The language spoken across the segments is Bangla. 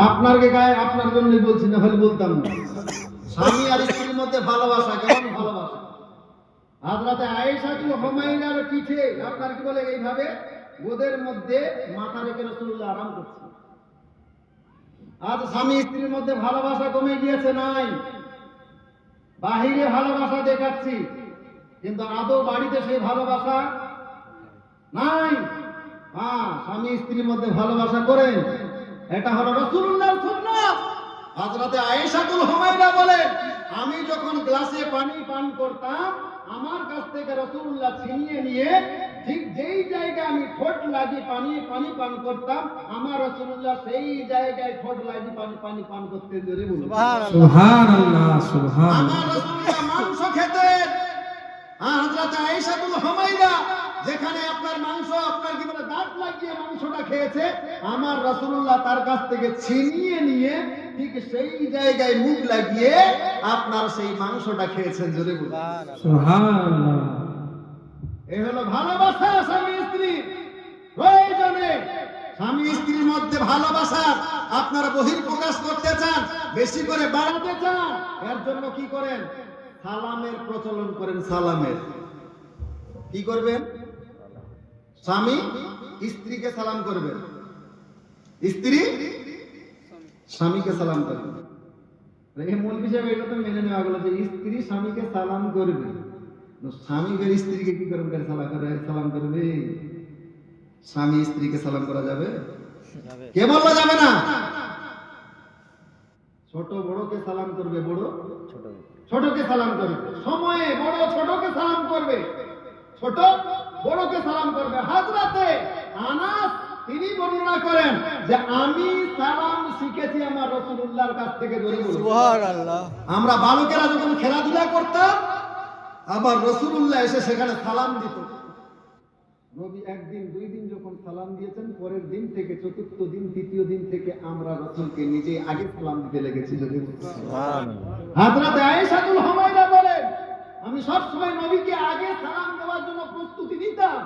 আপনার গায়ে আপনার জন্যই বলছি না হলে বলতাম না। স্বামী আর স্ত্রীর মধ্যে ভালোবাসা, কেমন ভালোবাসা? হাজরাতে আয়েশা কি হুমায়রার পিঠে, আপনার কি বলে এইভাবে? ওদের মধ্যে মাথা রেখে রাসূলুল্লাহ আরাম করছে। আজ স্বামী স্ত্রীর মধ্যে ভালোবাসা কমে গিয়েছে, নাই। বাহিরে ভালোবাসা দেখাচ্ছি, কিন্তু আদৌ বাড়িতে সেই ভালোবাসা নাই। হ্যাঁ স্বামী স্ত্রীর মধ্যে ভালোবাসা করেন। এটা হলো রসুল্লাহর সুন্নাত। হযরতে আয়েশাতুল হুমায়রা বলেন আমি যখন গ্লাসে পানি পান করতাম আমার কাছ থেকে রসুল্লাহ ছিনিয়ে নিয়ে ঠিক যেই জায়গায় আমি ঠোঁট লাগিয়ে পানি পানি পান করতাম আমার রসুল্লাহ সেই জায়গায় ঠোঁট লাগিয়ে পানি পানি পান করতে জোরে বলুন। সুবহানাল্লাহ সুবহানাল্লাহ। আমার রাসূলুল্লাহ মাংস খেতেন। আর হযরত আয়েশাতুল হুমায়রা যেখানে আপনার মাংস লাগিয়ে মাংসটা খেয়েছে আমার রাসূলুল্লাহ তার কাছ থেকে ছিনিয়ে নিয়ে ঠিক সেই জায়গায় মুখ লাগিয়ে আপনার সেই মাংসটা খেয়েছেন সুবহানাল্লাহ। এই হলো ভালোবাসা স্বামী স্ত্রী প্রয়োজনে। স্বামী স্ত্রীর মধ্যে ভালোবাসা আপনারা বহির প্রকাশ করতে চান বেশি করে বাড়াতে চান এর জন্য কি করেন? সালামের প্রচলন করেন সালামের। কি করবেন? স্বামী স্ত্রীকে সালাম করবেন স্ত্রী স্বামীকে সালাম করবে। এই মূল বিষয় এটা তো মেনে নেওয়া গেল যে স্ত্রী স্বামীকে সালাম করবে। ফের স্ত্রীকে কি করবে? সালাম করে সালাম করবে। স্বামী স্ত্রীকে সালাম করা যাবে? কে বলল যাবে না? ছোট বড়কে সালাম করবে বড়। ছোটকে সালাম করবে। সময়ে বড় ছোটকে সালাম করবে। ছোট বড়কে সালাম করবে। হাজরাতে আনাস তিনি বর্ণনা করেন যে আমি সালাম শিখেছি আমার রসুল্লাহর কাছ থেকে ধরে আমরা বালকেরা যখন খেলাধুলা করতাম আবার রসুল্লাহ এসে সেখানে সালাম দিত। নবী একদিন দুই দিন যখন সালাম দিয়েছেন পরের দিন থেকে চতুর্থ দিন তৃতীয় দিন থেকে আমরা রসুলকে নিজে আগে সালাম দিতে লেগেছি যদি হাজরাতে আয়েশাতুল হুমায়রা বলেন আমি সব সময় নবীকে আগে সালাম দেওয়ার জন্য প্রস্তুতি নিতাম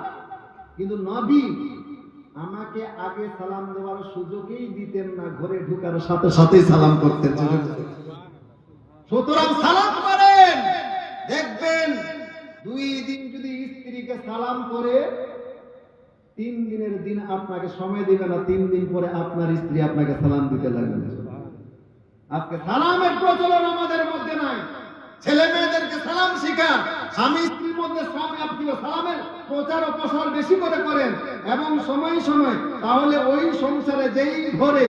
কিন্তু নবী আমাকে আগে সালাম দেওয়ার সুযোগই দিতেন না, ঘরে ঢুকার সাথে সাথেই সালাম করতেন সুতরাং সালাম করেন, দেখবেন দুই দিন যদি স্ত্রীকে সালাম করে, তিন দিনের দিন আপনাকে সময় দিবে না, তিন দিন পরে আপনার স্ত্রী আপনাকে সালাম দিতে লাগবে। আজকে সালামের প্রচলন আমাদের মধ্যে নাই। ছেলে মেয়েদেরকে শিখান স্বামী স্ত্রীর মধ্যে সালামের প্রচার ও প্রসার বেশি করে করেন এবং সময় সময়, তাহলে ওই সংসারে যেই ঘরে